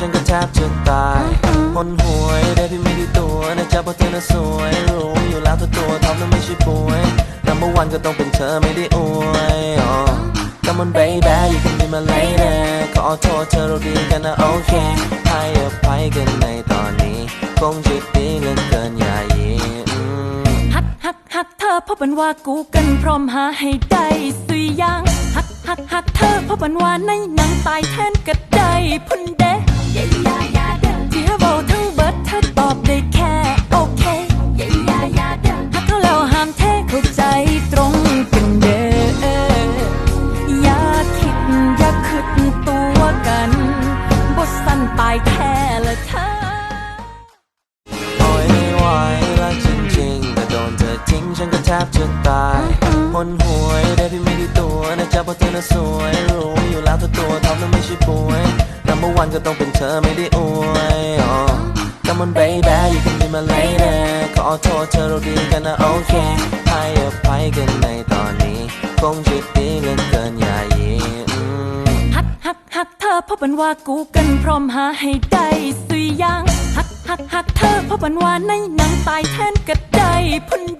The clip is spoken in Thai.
บจะตายคนหวยได้พี่ไม่ได้ตัวนะจ๊ะเพราะเธอน่ะสวยรู้อยู่แล้วตัวตัวท็อปนั้นไม่ใช่ป่วย number one ก็ต้องเป็นเธอไม่ได้อวยอ๋อ Come on baby you can be my lady ขอโทษเธอเราดีกันนะโอเคให้อภัยกันในตอนนี้คงจะดีเหลือเกินอย่ายีอืมหักหักหักเธอเพราะเป็นว่ากูกันพร้อมหาให้ได้สุยยางหักหักหักเธอเพราะเป็นว่าในหนังตายแทนก็ได้พุ่นเดายแท้ละเธอโอ้ยไม่ไหวแล้วจริงๆแต่โดนเธอทิ้งฉันก็แทบจะตายคนหวยได้พี่ไม่ได้ตัวนะจ๊ะเพราะเธอน่ะสวยรู้อยู่แล้วตัวตัวท็อปนั้นไม่ใช่ป่วย number one ก็ต้องเป็นเธอไม่ได้อวยอ๋อ Come on baby you can be my lady ขอโทษเธอเราดีกันนะโอเคให้อภัยกันในตอนนี้คงจะ พราะเป็นว่ากูกันพร้อมหาให้ได้สุยยางหักหักหักเธอเพราะเป็นว่าในหนังตายแทนก็ได้พุ่น